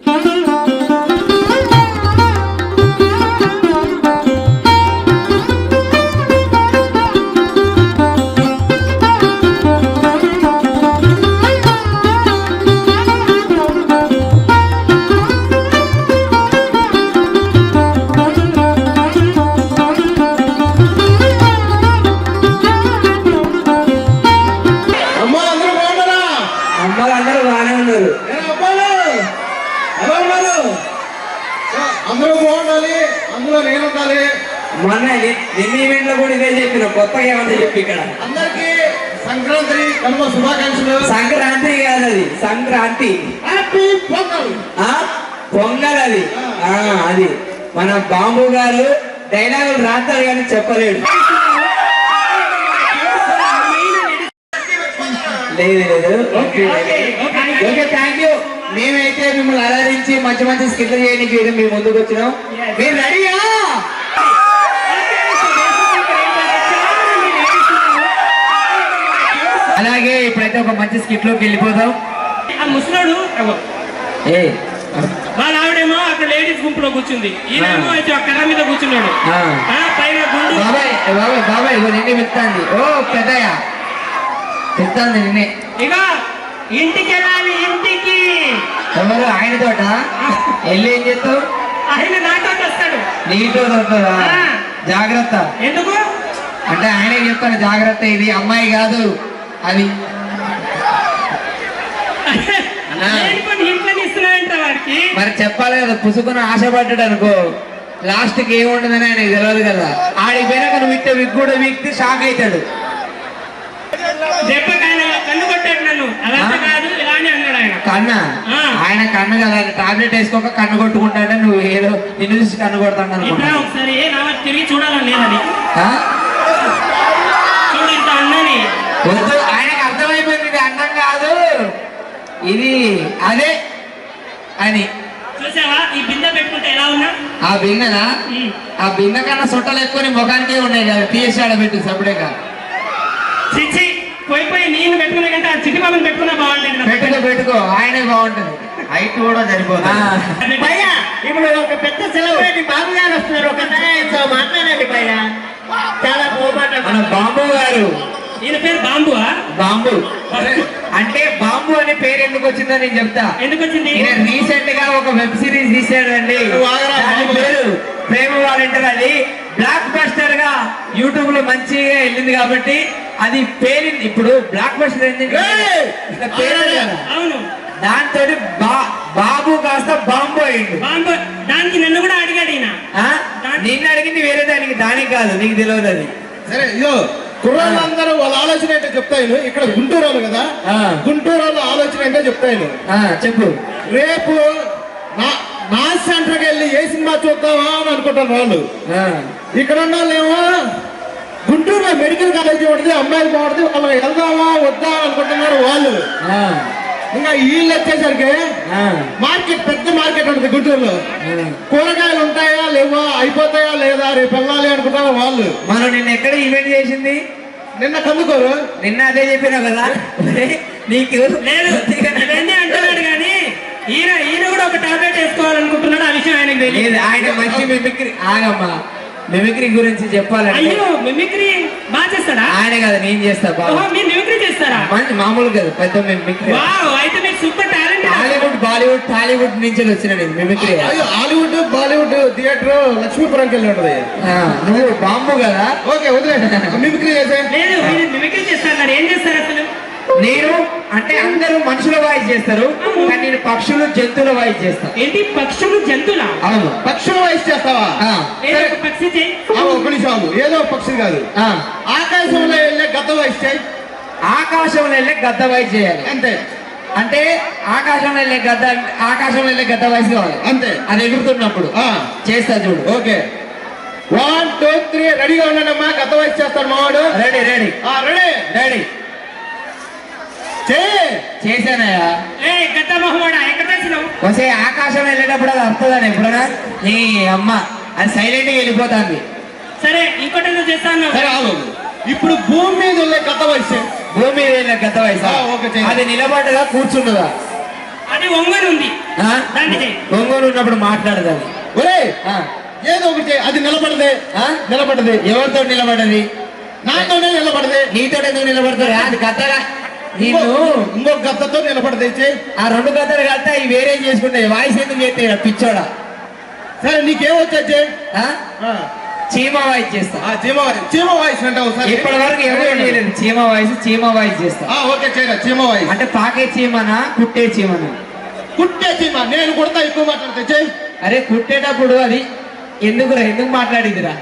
అమ్మా అందరూ బాగుండాలి అందులో నేను ఉండాలి మొన్న ఎన్ని ఈవెంట్లో కూడా ఇదే చెప్పిన కొత్తగా ఏమన్నా చెప్పి ఇక్కడ. అందరికి సంక్రాంతి కనుమ శుభాకాంక్షలు. సంక్రాంతి కాదు అది సంక్రాంతి. పొంగల్ అది. ఆ. అది. మన బాంబు గారు డైలాగులు రాస్తారు కానీ చెప్పలేడు. లేదు లేదు. ఓకే థ్యాంక్ యూ మేమైతే మిమ్మల్ని అలరించి మంచి మంచి స్కిట్లు చేయడానికి మేము ముందుకు వచ్చినాం. మీరు రెడీయా? అలాగే ఇప్పుడైతే ఒక మంచి స్కిట్లోకి వెళ్ళిపోదాం. ఆ ముసలాడు ఏ? వాళ్ళ ఆవిడేమో అక్కడ లేడీస్ గుంపులో కూర్చుంది. ఈయనేమో. అయితే కర్ర మీద కూర్చున్నాడు. పైన గుండు. బాబాయ్ బాబాయ్ బాబాయ్ నిన్నే వెళ్తాంది. ఓ పెద్దయ్య. వెళ్తాంది నిన్నే. ఇక ఇంటికి వెళ్ళాలి ఇంటికి. ఎవరు ఆయన తోట? వెళ్ళి ఏం చేస్తావు? ఆయన నాతో వస్తాడు. నీతో ఆ. జాగ్రత్త. ఎందుకు? అంటే ఆయనే చెప్తాను జాగ్రత్త ఇది అమ్మాయి కాదు. అది. మరి చెప్పాలి కదా పుసుకుని ఆశపడ్డాడు అనుకో. లాస్ట్కి ఏముండదని ఆయనకి తెలియదు కదా. ఆడికి పోయినాక నువ్వు ఇస్తే విక్ కూడా విక్తి షాక్ అవుతాడు దెబ్బకి ఆయన కన్ను కొట్టాడు నన్ను అదంతా ఆ. కాదు ఇలా అని అన్నాడు ఆయన కన్న. ఆయన కన్ను కదా టాబ్లెట్ వేసుకోక కన్ను కొట్టుకుంటాడే నువ్వు ఏదో నిన్ను చూసి కన్ను కొడతాను అనుకుంటా ఒకసారి తిరిగి చూడాలని లేదని. అన్నని వద్దు ఆయనకు అర్థమైపోయింది ఇది అన్నం కాదు. ఇది అదే అని. చూసావా? ఈ బిందె పెట్టుకుంటే ఎలా ఉన్నా? ఆ బిన్నెనా. ఆ బిన్న కన్నా సొట్టలు ఎక్కువ ముఖానికే ఉన్నాయి కదా తీసి సపడే కాదు చిచ్చి పోయి పోయి నేను పెట్టుకునే కంటే ఆ చిట్టి బాబుని పెట్టుకున్నా బాగుండేది. పెట్టుకో పెట్టుకో. ఆయనే బాగుంటుంది. హైట్ కూడా సరిపోతుంది భయ్యా ఇప్పుడు ఒక పెద్ద సెలబ్రిటీ బాబు గారు వస్తున్నారు. ఒక మాట్లాడండి భయ్యా. చాలా మన బాంబు గారు. ఈయన పేరు బాంబువా? బాంబు. అంటే బాంబు అనే పేరు ఎందుకు వచ్చిందో నేను చెప్తా. ఎందుకు వచ్చింది? ఈయన రీసెంట్గా ఒక వెబ్ సిరీస్ తీసాడండి దాని బాబు. పేరు ప్రేమ వాలంటీర్ అది. బ్లాక్ బస్టర్గా యూట్యూబ్లో మంచిగా వెళ్ళింది కాబట్టి అది పేరు ఇప్పుడు బ్లాక్ బస్టర్. అవును దాంతో బా బాబు కాస్త బాంబు బాంబు దానికి నన్ను కూడా అడిగాడు ఈయన? నిన్ను అడిగింది వేరే దానికి దానికి కాదు నీకు తెలియదు అది. సరే ఇదో కుర్రాళ్ళందరూ వాళ్ళ ఆలోచన ఏంటో చెప్తాను ఇక్కడ గుంటూరు వాళ్ళు కదా ఆ. గుంటూరు వాళ్ళ ఆలోచన ఏంటో చెప్తాను ఆ, చెప్పు. రేపు నా నా సెంటర్కి వెళ్ళి ఏ సినిమా చూద్దామా అని అనుకుంటారు వాళ్ళు. ఆ, ఇక్కడ ఉన్న వాళ్ళేమో గుంటూరులో మెడికల్ కాలేజీ ఉంటుంది అమ్మాయిలు బాగుంటుంది వాళ్ళు వెళ్దామా వద్దా అని అనుకుంటున్నారు వాళ్ళు. ఇంకా వీళ్ళు వచ్చేసరికి మార్కెట్ పెద్ద మార్కెట్ ఉంటుంది గుంటూరులో. కూరగాయలు ఉంటాయా లేవా అయిపోతాయా లేదా రేపు వెళ్ళాలి అనుకుంటారు వాళ్ళు? మనం నిన్న ఎక్కడ ఈవెంట్ చేసింది? నిన్న కందుకోరు. నిన్న అదే చెప్పినావు కదా. నీకు లేదు అంటున్నాడు కానీ ఈయన ఈయన కూడా ఒక టాబ్లెట్ వేసుకోవాలనుకుంటున్నాడు ఆ విషయం ఆయనకు తెలియదు. ఆయన మంచి మిమిక్రీ ఆగమ్మా. మిమిక్రీ గురించి చెప్పాలంటే అయ్యో మిమిక్రీ బాగా చేస్తాడా? ఆయన కదా నేను చేస్తా బాగా మీరు మిమిక్రీ చేస్తారా? మంచి మామూలు కదా పెద్ద మిమిక్రీ వావ్ అయితే మీకు super talent Hollywood Bollywood Tollywood నుంచి వచ్చిన నేను మిమిక్రీ అయ్యో హాలీవుడ్ బాలీవుడ్ థియేటర్ లక్ష్మీపురంకి వెళ్ళి ఉంటది ఆ, నువ్వు బాంబు కదా. ఓకే వదిలే మిమిక్రీ చేసే లేదు మీరు మిమిక్రీ ఏం చేస్తారు అసలు? అంటే అందరూ మనుషుల వాయిస్ చేస్తారు కానీ నేను పక్షులు జంతువుల వాయిస్ చేస్తా. ఏంటి? పక్షులు జంతువులా? అవును. పక్షుల వయసు చేస్తావా? ఆ, ఏదో ఒక పక్షి చేయి ఏదో ఒక పక్షి కాదు. ఆ. ఆకాశంలో వెళ్ళే గత వయసు చేయి. ఆకాశంలో వెళ్ళే గద్ద వాయిస్ చేయాలి. అంతే. అంటే ఆకాశంలో వెళ్ళే గద్ద ఆకాశంలో వెళ్ళే గద్ద వాయిస్ కావాలి. అంతే. అది ఎగురుతున్నప్పుడు. ఆ, చేస్తా చూడు. ఓకే. వన్ టూ త్రీ రెడీగా ఉండండి అమ్మా గత వయసు చేస్తాడు మావాడు. Ready ready. ఆ, రెడీ. రెడీ. చేశానయ్యా. ఏ వసే ఆకాశం వెళ్ళేటప్పుడు అది వస్తుందని ఎప్పుడైనా నీ అమ్మ అది సైలెంట్గా వెళ్ళిపోతుంది. సరే ఇంకోటి చేస్తాను సరే ఆగు. ఇప్పుడు భూమి మీద వెళ్ళే గత వయసు. భూమి మీద వెళ్ళే గద్ద వయసు. అది నిలబడ్డదా కూర్చున్నదా? అది ఒంగని ఉంది. ఒంగోలు ఉన్నప్పుడు మాట్లాడదాలి ఒరే ఆ. ఏదో ఒకటి. అది నిలబడదే. ఆ? నిలబడదే. ఎవరితో నిలబడది? నాతోనే నిలబడదే. నీతో ఎందుకు నిలబడతారు అది కథగా ఇంకో నీకు ఇంకో గద్దతో నిలబడదే చేయి ఆ రెండు కథలు కలిస్తే అవి వేరే చేసుకుంటాయి వాయిస్ ఎందుకు చేస్తే పిచ్చోడా? సరే నీకేం వచ్చా చేయి ఆ? ఆ. చీమ వాయిస్ చేస్తా. ఆ చీమ వాయిస్. చీమ వాయిస్ అంటావు సార్. ఇప్పటి వరకు ఎవరు చేయలేదు. చీమ వాయిస్ చీమ వాయిస్ చేస్తా. ఆ, ఓకే చేయరా చీమ వాయిస్. అంటే పాకే చీమనా కుట్టే చీమనా? కుట్టే చీమ. నేను కొడతా ఎక్కువ మాట్లాడితే చేయి అరే కుట్టేటప్పుడు అది ఎందుకురా ఎందుకు మాట్లాడిదిరా